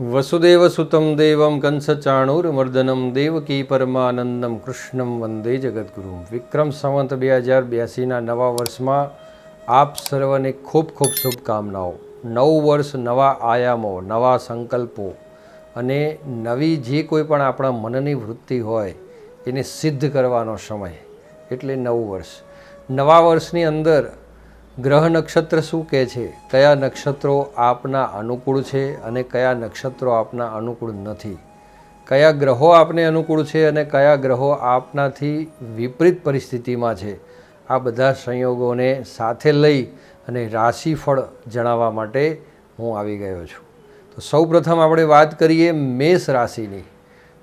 વસુદેવ સુતમ દેવમ કંસચાણુર્મર્દનમ દેવકી પરમાનંદમ કૃષ્ણમ વંદે જગદગુરુ વિક્રમ સંવંત બે હજાર બ્યાસીના નવા વર્ષમાં આપ સર્વને ખૂબ ખૂબ શુભકામનાઓ નવું વર્ષ નવા આયામો નવા સંકલ્પો અને નવી જે કોઈ પણ આપણા મનની વૃત્તિ હોય એને સિદ્ધ કરવાનો સમય એટલે નવું વર્ષ નવા વર્ષની અંદર ગ્રહ નક્ષત્ર શું કહે છે? કયા નક્ષત્રો આપના અનુકૂળ છે અને કયા નક્ષત્રો આપના અનુકૂળ નથી? કયા ગ્રહો આપને અનુકૂળ છે અને કયા ગ્રહો આપનાથી વિપરીત પરિસ્થિતિમાં છે? આ બધા સંયોગોને સાથે લઈ અને રાશિફળ જણાવવા માટે હું આવી ગયો છું. તો સૌપ્રથમ આપણે વાત કરીએ મેષ રાશિની.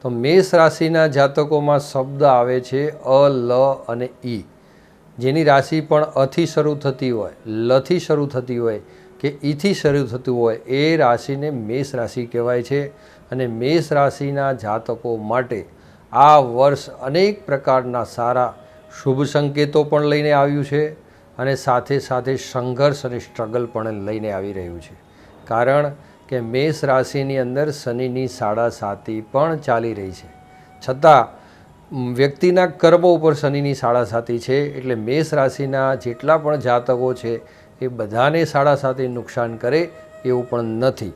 તો મેષ રાશિના જાતકોમાં શબ્દ આવે છે અ, લ અને ઈ. જેની રાશિ પણ અથી શરૂ થતી હોય, લથી શરૂ થતી હોય કે ઈથી શરૂ થતું હોય, એ રાશિને મેષ રાશિ કહેવાય છે. અને મેષ રાશિના જાતકો માટે આ વર્ષ અનેક પ્રકારના સારા શુભ સંકેતો પણ લઈને આવ્યું છે અને સાથે સાથે સંઘર્ષ અને સ્ટ્રગલ પણ લઈને આવી રહ્યું છે. કારણ કે મેષ રાશિની અંદર શનિની સાડા સાતી પણ ચાલી રહી છે. છતાં વ્યક્તિના કર્મ ઉપર શનિની સાડા સાતી છે, એટલે મેષ રાશિના જેટલા પણ જાતકો છે, એ બધાને સાડા સાતી નુકસાન કરે એવું પણ નથી.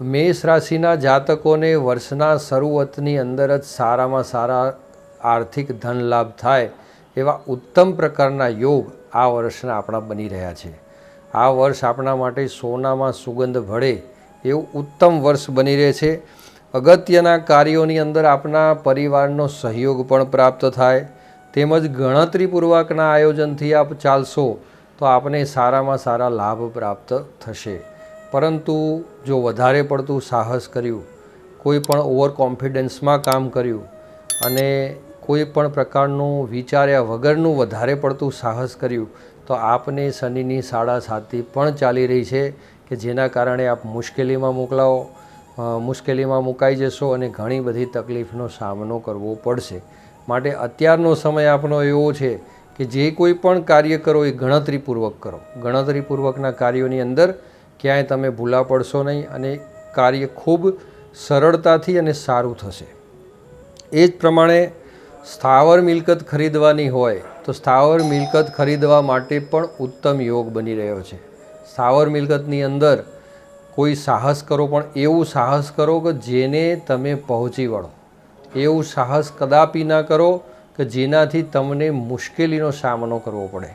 મેષ રાશિના જાતકોને વર્ષના શરૂઆતની અંદર જ સારામાં સારા આર્થિક ધન લાભ થાય એવા ઉત્તમ પ્રકારના યોગ આ વર્ષના આપણા બની રહ્યા છે. આ વર્ષ આપણા માટે સોનામાં સુગંધ ભળે એવું ઉત્તમ વર્ષ બની રહે છે. અગત્યના કાર્યોની અંદર આપના પરિવારનો સહયોગ પણ પ્રાપ્ત થાય, તેમજ ગણતરીપૂર્વકના આયોજનથી આપ ચાલશો, તો આપને સારામાં સારા લાભ પ્રાપ્ત થશે. પરંતુ જો વધારે પડતું સાહસ કર્યું, કોઈ પણ ઓવર કોન્ફિડન્સમાં કામ કર્યું, અને કોઈ પણ પ્રકારનું વિચાર્યા વગરનું વધારે પડતું સાહસ કર્યું, તો આપને શનિની સાડા સાતી પણ ચાલી રહી છે, કે જેના કારણે આપ મુશ્કેલીમાં મોકલાવો મુશ્કેલીમાં મુકાઈ જશો અને ઘણી બધી તકલીફનો સામનો કરવો પડશે. માટે અત્યારનો સમય આપનો એવો છે કે જે કોઈ પણ કાર્ય કરો એ ગણતરીપૂર્વક કરો. ગણતરીપૂર્વકના કાર્યોની અંદર ક્યાંય તમે ભૂલા પડશો નહીં અને કાર્ય ખૂબ સરળતાથી અને સારું થશે. એ જ પ્રમાણે સ્થાવર મિલકત ખરીદવાની હોય તો સ્થાવર મિલકત ખરીદવા માટે પણ ઉત્તમ યોગ બની રહ્યો છે. સ્થાવર મિલકતની અંદર કોઈ સાહસ કરો, પણ એવું સાહસ કરો કે જેને તમે પહોંચી વળો. એવું સાહસ કદાપી ના કરો કે જેનાથી તમને મુશ્કેલીનો સામનો કરવો પડે.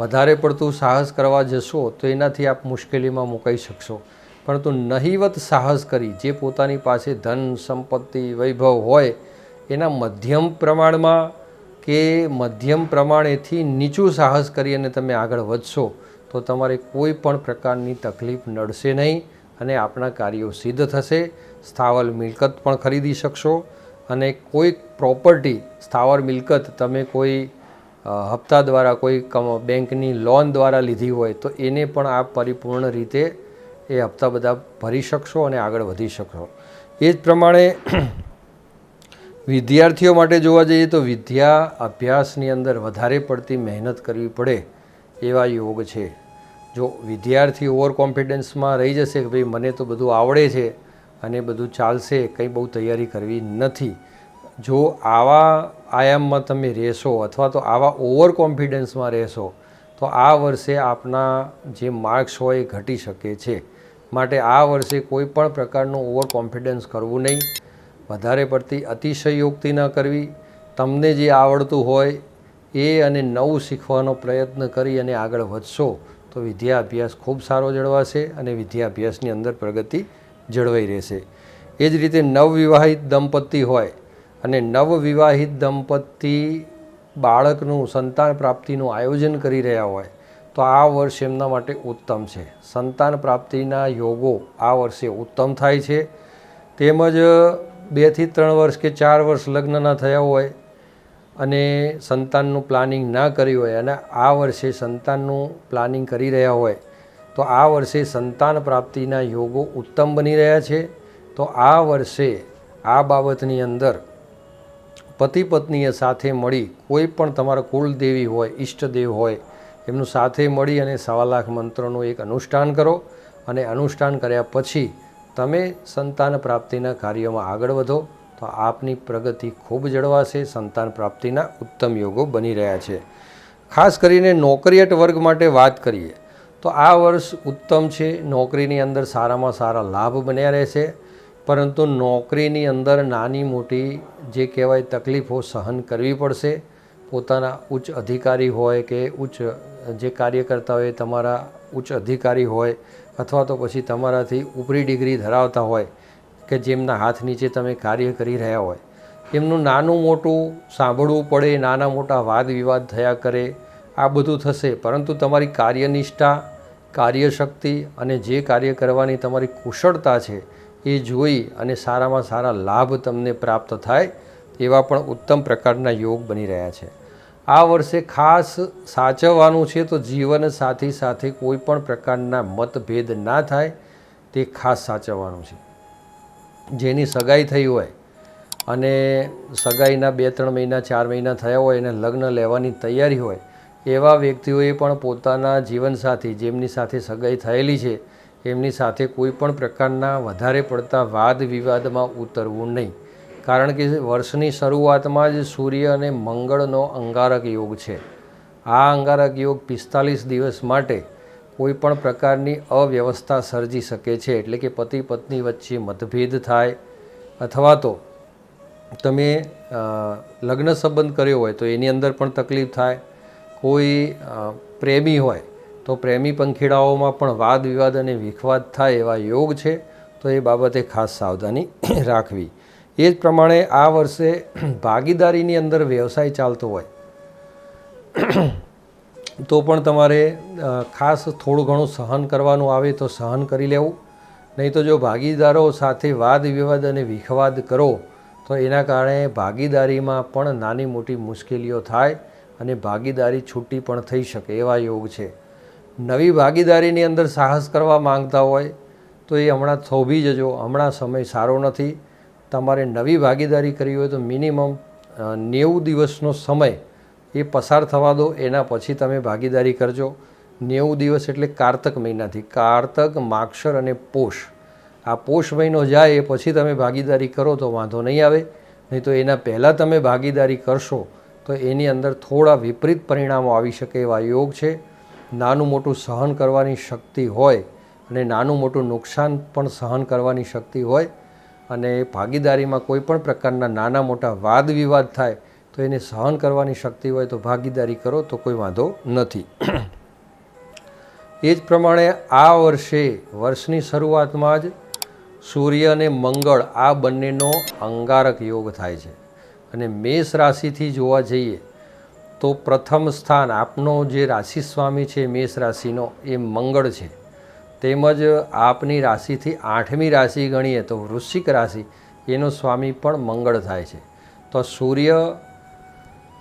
વધારે પડતું સાહસ કરવા જશો તો એનાથી આપ મુશ્કેલીમાં મુકાઈ શકશો. પરંતુ નહીવત સાહસ કરી, જે પોતાની પાસે ધન, સંપત્તિ, વૈભવ હોય, એના મધ્યમ પ્રમાણમાં કે મધ્યમ પ્રમાણેથી નીચું સાહસ કરી અને તમે આગળ વધશો તો તમારે કોઈ પણ પ્રકારની તકલીફ નડશે નહીં અને આપણા કાર્યો સિદ્ધ થશે. સ્થાવર મિલકત પણ ખરીદી શકશો અને કોઈ પ્રોપર્ટી, સ્થાવર મિલકત તમે કોઈ હપ્તા દ્વારા કોઈ બેંકની લોન દ્વારા લીધી હોય તો એને પણ આપ પરિપૂર્ણ રીતે એ હપ્તા બધા ભરી શકશો અને આગળ વધી શકશો. એ જ પ્રમાણે વિદ્યાર્થીઓ માટે જોવા જઈએ તો વિદ્યા અભ્યાસની અંદર વધારે પડતી મહેનત કરવી પડે. એવા યોગ છે. જો વિદ્યાર્થી ઓવર કોન્ફિડન્સમાં રહી જશે કે ભાઈ મને તો બધું આવડે છે અને બધું ચાલશે, કંઈ બહુ તૈયારી કરવી નથી. જો આવા આયામમાં તમે રહેશો અથવા તો આવા ઓવર કોન્ફિડન્સમાં રહેશો, તો આ વર્ષે આપના જે માર્ક્સ હોય એ ઘટી શકે છે. માટે આ વર્ષે કોઈ પણ પ્રકારનું ઓવર કોન્ફિડન્સ કરવું નહીં. વધારે પડતી અતિશયોક્તિ ન કરવી. તમને જે આવડતું હોય એ અને નવું શીખવાનો પ્રયત્ન કરી અને આગળ વધશો, તો વિદ્યાભ્યાસ ખૂબ સારો જળવાશે અને વિદ્યાભ્યાસની અંદર પ્રગતિ જળવાઈ રહેશે. એ જ રીતે નવવિવાહિત દંપતી હોય અને નવવિવાહિત દંપતી બાળકનું સંતાન પ્રાપ્તિનું આયોજન કરી રહ્યા હોય, તો આ વર્ષ એમના માટે ઉત્તમ છે. સંતાન પ્રાપ્તિના યોગો આ વર્ષે ઉત્તમ થાય છે. તેમજ બેથી ત્રણ વર્ષ કે ચાર વર્ષ લગ્નના થયા હોય અને સંતાનનું પ્લાનિંગ ના કર્યું હોય અને આ વર્ષે સંતાનનું પ્લાનિંગ કરી રહ્યા હોય, તો આ વર્ષે સંતાન પ્રાપ્તિના યોગો ઉત્તમ બની રહ્યા છે. તો આ વર્ષે આ બાબતની અંદર પતિ પત્નીએ સાથે મળી કોઈ પણ તમારા કુલદેવી હોય, ઈષ્ટદેવ હોય, એમનું સાથે મળી અને સવા લાખ મંત્રોનું એક અનુષ્ઠાન કરો અને અનુષ્ઠાન કર્યા પછી તમે સંતાન પ્રાપ્તિના કાર્યમાં આગળ વધો. તો આપની પ્રગતિ ખૂબ જળવાશે, સંતાન પ્રાપ્તિના ઉત્તમ યોગો બની રહ્યા છે. ખાસ કરીને નોકરિયાત વર્ગ માટે વાત કરીએ, તો આ વર્ષ ઉત્તમ છે, નોકરીની અંદર સારામાં સારા લાભ બન્યા રહેશે, પરંતુ નોકરીની અંદર નાની મોટી જે કહેવાય તકલીફો સહન કરવી પડશે. પોતાના ઉચ્ચ અધિકારી હોય કે ઉચ્ચ જે કાર્ય કરતા હોય, તમારા ઉચ્ચ અધિકારી હોય, અથવા તો પછી તમારાથી ઉપરી ડિગ્રી ધરાવતા હોય કે જેમના હાથ નીચે તમે કાર્ય કરી રહ્યા હોય, એમનું નાનું મોટું સાંભળવું પડે, નાના મોટા વાદ વિવાદ થયા કરે, આ બધું થશે. પરંતુ તમારી કાર્યનિષ્ઠા, કાર્યશક્તિ અને જે કાર્ય કરવાની તમારી કુશળતા છે, એ જોઈ અને સારામાં સારા લાભ તમને પ્રાપ્ત થાય, એવા પણ ઉત્તમ પ્રકારના યોગ બની રહ્યા છે. આ વર્ષે ખાસ સાચવવાનું છે તો જીવન સાથી સાથે કોઈ પણ પ્રકારના મતભેદ ના થાય, તે ખાસ સાચવવાનું છે. જેની સગાઈ થઈ હોય અને સગાઈના બે ત્રણ મહિના, ચાર મહિના થયા હોય અને લગ્ન લેવાની તૈયારી હોય, એવા વ્યક્તિઓએ પણ પોતાના જીવનસાથી, જેમની સાથે સગાઈ થયેલી છે, એમની સાથે કોઈ પણ પ્રકારના વધારે પડતા વાદ વિવાદમાં ઉતરવું નહીં. કારણ કે વર્ષની શરૂઆતમાં જ સૂર્ય અને મંગળનો અંગારક યોગ છે. આ અંગારક યોગ પિસ્તાલીસ દિવસ માટે કોઈ પણ પ્રકારની અવ્યવસ્થા સર્જી શકે છે, એટલે કે પતિ પત્ની વચ્ચે મતભેદ થાય, અથવા તો તમે લગ્ન સંબંધ કર્યો હોય તો એની અંદર પણ તકલીફ થાય. કોઈ પ્રેમી હોય તો પ્રેમી પંખીડાઓમાં પણ વાદ વિવાદ અને વિખવાદ થાય એવા યોગ છે, તો એ બાબતે ખાસ સાવધાની રાખવી. એ જ પ્રમાણે આ વર્ષે ભાગીદારીની અંદર વ્યવસાય ચાલતો હોય. તો પણ તમારે ખાસ થોડું ઘણું સહન કરવાનું આવે તો સહન કરી લેવું. નહીં તો જો ભાગીદારો સાથે વાદ વિવાદ અને વિખવાદ કરો, તો એના કારણે ભાગીદારીમાં પણ નાની મોટી મુશ્કેલીઓ થાય અને ભાગીદારી છૂટી પણ થઈ શકે એવા યોગ છે. નવી ભાગીદારીની અંદર સાહસ કરવા માંગતા હોય, તો એ હમણાં થોભી જજો. હમણાં સમય સારો નથી. તમારે નવી ભાગીદારી કરવી હોય તો મિનિમમ નેવું દિવસનો સમય એ પસાર થવા દો, એના પછી તમે ભાગીદારી કરજો. નેવું દિવસ એટલે કારતક મહિનાથી. કારતક, માક્ષર અને પોષ. આ પોષ મહિનો જાય એ પછી તમે ભાગીદારી કરો તો વાંધો નહીં આવે. નહીં તો એના પહેલાં તમે ભાગીદારી કરશો તો એની અંદર થોડા વિપરીત પરિણામો આવી શકે એવા યોગ છે. નાનું મોટું સહન કરવાની શક્તિ હોય અને નાનું મોટું નુકસાન પણ સહન કરવાની શક્તિ હોય અને ભાગીદારીમાં કોઈ પણ પ્રકારના નાના મોટા વાદ વિવાદ થાય તો એને સહન કરવાની શક્તિ હોય તો ભાગીદારી કરો, તો કોઈ વાંધો નથી. એ જ પ્રમાણે આ વર્ષે, વર્ષની શરૂઆતમાં જ સૂર્ય અને મંગળ આ બંનેનો અંગારક યોગ થાય છે. અને મેષ રાશિથી જોવા જઈએ તો પ્રથમ સ્થાન આપનો જે રાશિ સ્વામી છે, મેષ રાશિનો, એ મંગળ છે. તેમજ આપની રાશિથી આઠમી રાશિ ગણીએ તો વૃશ્ચિક રાશિ, એનો સ્વામી પણ મંગળ થાય છે. તો સૂર્ય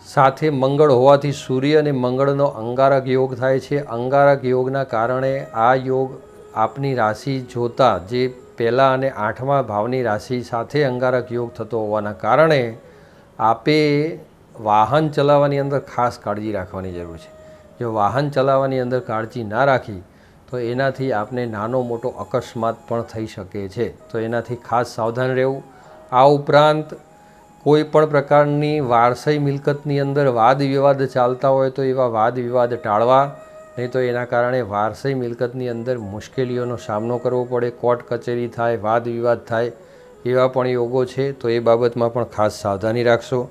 સાથે મંગળ હોવાથી સૂર્ય અને મંગળનો અંગારક યોગ થાય છે. અંગારક યોગના કારણે આ યોગ આપની રાશિ જોતા જે પહેલાં અને આઠમા ભાવની રાશિ સાથે અંગારક યોગ થતો હોવાના કારણે આપે વાહન ચલાવવાની અંદર ખાસ કાળજી રાખવાની જરૂર છે. જો વાહન ચલાવવાની અંદર કાળજી ના રાખી, તો એનાથી આપને નાનો મોટો અકસ્માત પણ થઈ શકે છે. તો એનાથી ખાસ સાવધાન રહેવું. આ ઉપરાંત કોઈ પણ પ્રકારની વારસાઈ મિલકતની અંદર વાદ વિવાદ ચાલતા હોય તો એવા વાદ વિવાદ ટાળવા, નહીં તો એના કારણે વારસાઈ મિલકતની અંદર મુશ્કેલીઓનો સામનો કરવો પડે, કોર્ટ કચેરી થાય વાદ વિવાદ થાય, એવા પણ યોગો છે, તો એ બાબતમાં પણ ખાસ સાવધાની રાખશો.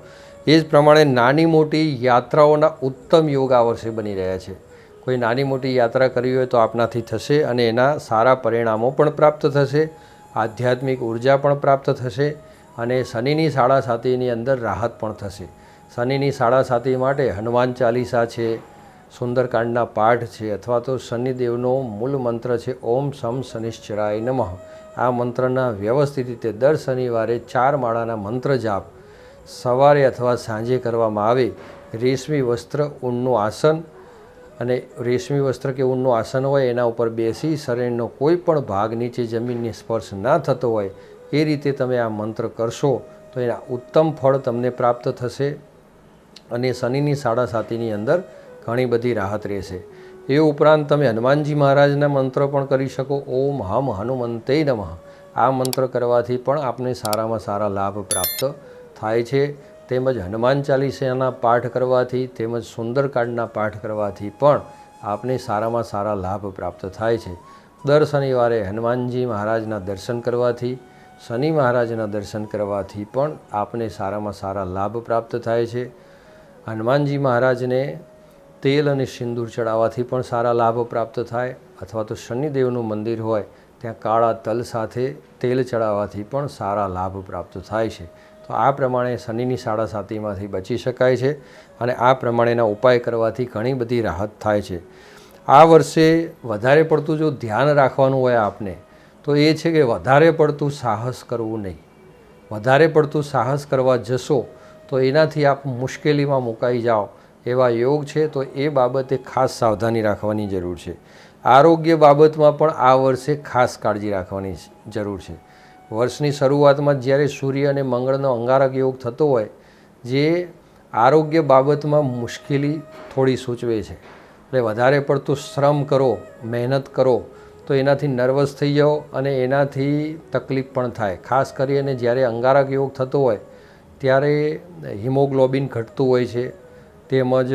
એ જ પ્રમાણે નાની મોટી યાત્રાઓના ઉત્તમ યોગ આ વર્ષે બની રહ્યા છે. કોઈ નાની મોટી યાત્રા કરવી હોય તો આપનાથી થશે અને એના સારા પરિણામો પણ પ્રાપ્ત થશે, આધ્યાત્મિક ઊર્જા પણ પ્રાપ્ત થશે અને શનિની સાડા સાતીની અંદર રાહત પણ થશે. શનિની સાડા સાતી માટે હનુમાન ચાલીસા છે, સુંદરકાંડના પાઠ છે, અથવા તો શનિદેવનો મૂળ મંત્ર છે, ઓમ સમ શનિશ્ચરાય નમઃ. આ મંત્રના વ્યવસ્થિત રીતે દર શનિવારે ચાર માળાના મંત્ર જાપ, સવારે અથવા સાંજે કરવામાં આવે. રેશમી વસ્ત્ર ઊનનું આસન અને રેશમી વસ્ત્ર કે ઊનનું આસન હોય એના ઉપર બેસી શરીરનો કોઈ પણ ભાગ નીચે જમીનને સ્પર્શ ના થતો હોય એ રીતે તમે આ મંત્ર કરશો તો એના ઉત્તમ ફળ તમને પ્રાપ્ત થશે અને શનિની સાડા સાતીની અંદર ઘણી બધી રાહત રહેશે. એ ઉપરાંત તમે હનુમાનજી મહારાજના મંત્ર પણ કરી શકો. ઓમ હમ હનુમંતે નમઃ. આ મંત્ર કરવાથી પણ આપને સારામાં સારા લાભ પ્રાપ્ત થાય છે. તેમજ હનુમાન ચાલીસાના પાઠ કરવાથી તેમજ સુંદરકાંડના પાઠ કરવાથી પણ આપને સારામાં સારા લાભ પ્રાપ્ત થાય છે. દર શનિવારે હનુમાનજી મહારાજના દર્શન કરવાથી શનિ મહારાજના દર્શન કરવાથી પણ આપને સારામાં સારા લાભ પ્રાપ્ત થાય છે. હનુમાનજી મહારાજને તેલ અને સિંદૂર ચડાવવાથી પણ સારા લાભ પ્રાપ્ત થાય અથવા તો શનિદેવનું મંદિર હોય ત્યાં કાળા તલ સાથે તેલ ચડાવવાથી પણ સારા લાભ પ્રાપ્ત થાય છે. તો આ પ્રમાણે શનિની સાડા સાતીમાંથી બચી શકાય છે અને આ પ્રમાણેના ઉપાય કરવાથી ઘણી બધી રાહત થાય છે. આ વર્ષે વધારે પડતું જો ધ્યાન રાખવાનું હોય આપને તો એ છે કે વધારે પડતું સાહસ કરવું નહીં. વધારે પડતું સાહસ કરવા જશો તો એનાથી આપ મુશ્કેલીમાં મુકાઈ જાઓ. એવા યોગ છે તો એ બાબતે ખાસ સાવધાની રાખવાની જરૂર છે. આરોગ્ય બાબતમાં પણ આ વર્ષે ખાસ કાળજી રાખવાની જરૂર છે. વર્ષની શરૂઆતમાં જ્યારે સૂર્ય અને મંગળનો અંગારક યોગ થતો હોય, જે આરોગ્ય બાબતમાં મુશ્કેલી થોડી સૂચવે છે. એટલે વધારે પડતું શ્રમ કરો, મહેનત કરો તો એનાથી નર્વસ થઈ જાઓ અને એનાથી તકલીફ પણ થાય. ખાસ કરીને જ્યારે અંગારક યોગ થતો હોય, ત્યારે હિમોગ્લોબિન ઘટતું હોય છે, તેમજ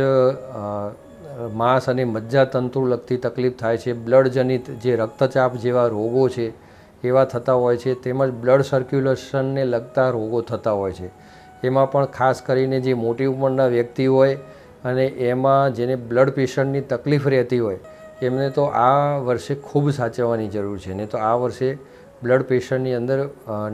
માંસ અને મજ્જાતંતુ લગતી તકલીફ થાય છે. બ્લડજનિત જે રક્તચાપ જેવા રોગો છે, એવા થતા હોય છે, તેમજ બ્લડ સર્ક્યુલેશનને લગતા રોગો થતા હોય છે. એમાં પણ ખાસ કરીને જે મોટી ઉંમરના વ્યક્તિ હોય અને એમાં જેને બ્લડ પ્રેશરની તકલીફ રહેતી હોય એમને તો આ વર્ષે ખૂબ સાચવવાની જરૂર છે. ને તો આ વર્ષે બ્લડ પ્રેશરની અંદર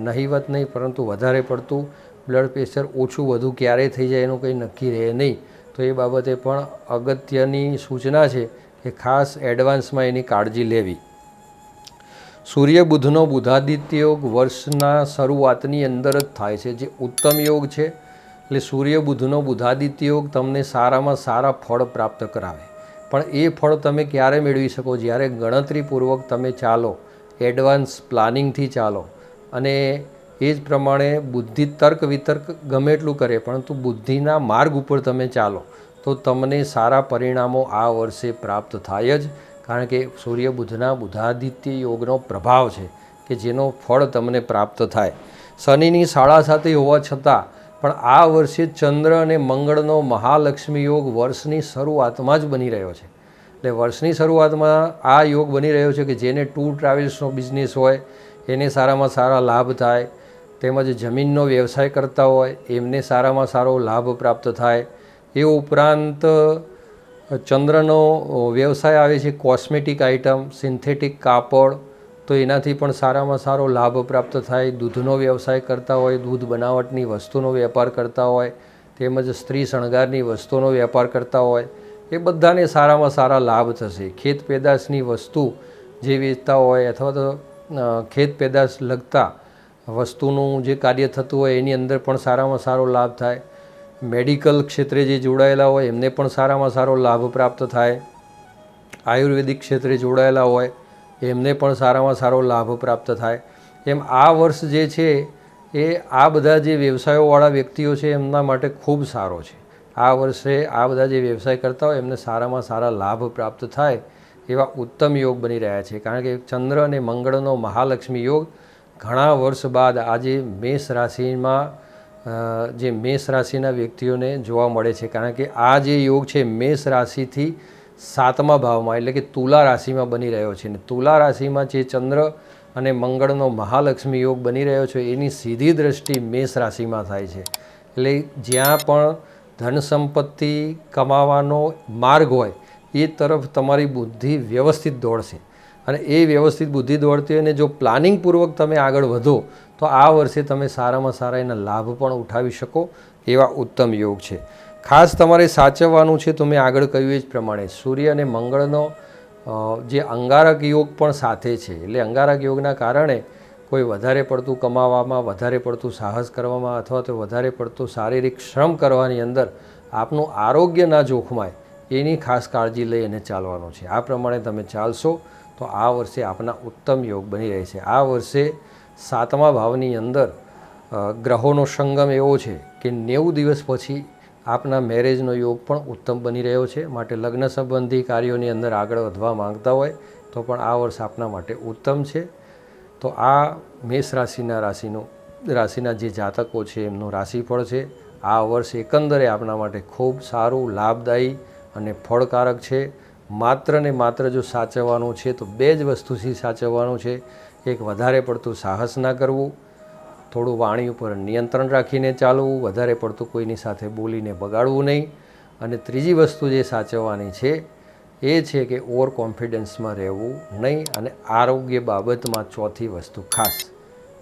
નહીવત નહીં, પરંતુ વધારે પડતું બ્લડ પ્રેશર ઓછું વધુ ક્યારે થઈ જાય એનું કંઈ નક્કી રહે નહીં. તો એ બાબતે પણ અગત્યની સૂચના છે કે ખાસ એડવાન્સમાં એની કાળજી લેવી. સૂર્ય બુધનો બુધાદિત્ય યોગ વર્ષના શરૂઆતની અંદર જ થાય છે, જે ઉત્તમ યોગ છે. એટલે સૂર્ય બુધનો બુધાદિત્ય યોગ તમને સારામાં સારા ફળ પ્રાપ્ત કરાવે. પણ એ ફળ તમે ક્યારે મેળવી શકો? જ્યારે ગણતરીપૂર્વક તમે ચાલો એડવાન્સ પ્લાનિંગથી ચાલો, અને એ જ પ્રમાણે બુદ્ધિ તર્ક વિતર્ક ગમે એટલું કરે, પરંતુ બુદ્ધિના માર્ગ ઉપર તમે ચાલો, તો તમને સારા પરિણામો આ વર્ષે પ્રાપ્ત થાય જ. કારણ કે સૂર્ય બુધના બુધાદિત્ય યોગનો પ્રભાવ છે, કે જેનો ફળ તમને પ્રાપ્ત થાય. શનિની શાળા સાથે હોવા છતાં પણ આ વર્ષે ચંદ્ર અને મંગળનો મહાલક્ષ્મી યોગ વર્ષની શરૂઆતમાં જ બની રહ્યો છે. એટલે વર્ષની શરૂઆતમાં આ યોગ બની રહ્યો છે કે જેને ટૂર ટ્રાવેલ્સનો બિઝનેસ હોય, એને સારામાં સારા લાભ થાય, તેમજ જમીનનો વ્યવસાય કરતા હોય, એમને સારામાં સારો લાભ પ્રાપ્ત થાય. એ ઉપરાંત, ચંદ્રનો વ્યવસાય આવે છે કોસ્મેટિક આઇટમ સિન્થેટિક કાપડ તો એનાથી પણ સારામાં સારો લાભ પ્રાપ્ત થાય. દૂધનો વ્યવસાય કરતા હોય, દૂધ બનાવટની વસ્તુનો વેપાર કરતા હોય, તેમજ સ્ત્રી શણગારની વસ્તુનો વેપાર કરતા હોય, એ બધાને સારામાં સારા લાભ થશે. ખેત પેદાશની વસ્તુ જે વેચતા હોય અથવા તો ખેત પેદાશ લગતા વસ્તુનું જે કાર્ય થતું હોય, એની અંદર પણ સારામાં સારો લાભ થાય. મેડિકલ ક્ષેત્રે જે જોડાયેલા હોય, એમને પણ સારામાં સારો લાભ પ્રાપ્ત થાય. આયુર્વેદિક ક્ષેત્રે જોડાયેલા હોય એમને પણ સારામાં સારો લાભ પ્રાપ્ત થાય. એમ આ વર્ષ જે છે, એ આ બધા જે વ્યવસાયોવાળા વ્યક્તિઓ છે, એમના માટે ખૂબ સારો છે. આ વર્ષે આ બધા જે વ્યવસાય કરતા હોય, એમને સારામાં સારા લાભ પ્રાપ્ત થાય એવા ઉત્તમ યોગ બની રહ્યા છે. કારણ કે ચંદ્ર અને મંગળનો મહાલક્ષ્મી યોગ ઘણા વર્ષ બાદ આજે મેષ રાશિમાં જે મેષ રાશિના વ્યક્તિઓને જોવા મળે છે. કારણ કે આ જે યોગ છે, મેષ રાશિથી સાતમા ભાવમાં, એટલે કે તુલા રાશિમાં બની રહ્યો છે. ને તુલા રાશિમાં જે ચંદ્ર અને મંગળનો મહાલક્ષ્મી યોગ બની રહ્યો છે, એની સીધી દ્રષ્ટિ મેષ રાશિમાં થાય છે. એટલે જ્યાં પણ ધન સંપત્તિ કમાવાનો માર્ગ હોય, એ તરફ તમારી બુદ્ધિ વ્યવસ્થિત દોડશે. અને એ વ્યવસ્થિત બુદ્ધિ દોડતી હોય અને જો પ્લાનિંગપૂર્વક તમે આગળ વધો, તો આ વર્ષે તમે સારામાં સારા એના લાભ પણ ઉઠાવી શકો એવા ઉત્તમ યોગ છે. ખાસ તમારે સાચવવાનું છે, તો મેં આગળ કહ્યું એ જ પ્રમાણે. સૂર્ય અને મંગળનો જે અંગારક યોગ પણ સાથે છે. એટલે અંગારક યોગના કારણે કોઈ વધારે પડતું કમાવામાં, વધારે પડતું સાહસ કરવામાં અથવા તો વધારે પડતું શારીરિક શ્રમ કરવાની અંદર આપનું આરોગ્ય ના જોખમાય, એની ખાસ કાળજી લઈ અને ચાલવાનું છે. આ પ્રમાણે તમે ચાલશો, તો આ વર્ષે આપના ઉત્તમ યોગ બની રહે છે. આ વર્ષે સાતમા ભાવની અંદર ગ્રહોનો સંગમ એવો છે કે નેવું દિવસ પછી આપના મેરેજનો યોગ પણ ઉત્તમ બની રહ્યો છે. માટે લગ્ન સંબંધી કાર્યોની અંદર આગળ વધવા માંગતા હોય તો પણ આ વર્ષ આપના માટે ઉત્તમ છે. તો આ મેષ રાશિના રાશિનું, રાશિના જે જાતકો છે એમનું રાશિફળ છે. આ વર્ષ એકંદરે આપના માટે ખૂબ સારું, લાભદાયી અને ફળકારક છે. માત્ર ને માત્ર જો સાચવવાનું છે તો બે જ વસ્તુથી સાચવવાનું છે. એક વધારે પડતું સાહસ ના કરવું થોડું વાણી ઉપર નિયંત્રણ રાખીને ચાલવું, વધારે પડતું કોઈની સાથે બોલીને બગાડવું નહીં. અને ત્રીજી વસ્તુ જે સાચવવાની છે, એ છે કે ઓવર કોન્ફિડન્સમાં રહેવું નહીં અને આરોગ્ય બાબતમાં ચોથી વસ્તુ ખાસ,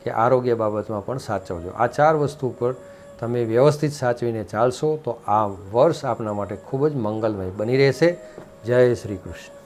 કે આરોગ્ય બાબતમાં પણ સાચવજો. આ ચાર વસ્તુ પર તમે વ્યવસ્થિત સાચવીને ચાલશો તો આ વર્ષ આપના માટે ખૂબ જ મંગલમય બની રહેશે. જય શ્રી કૃષ્ણ.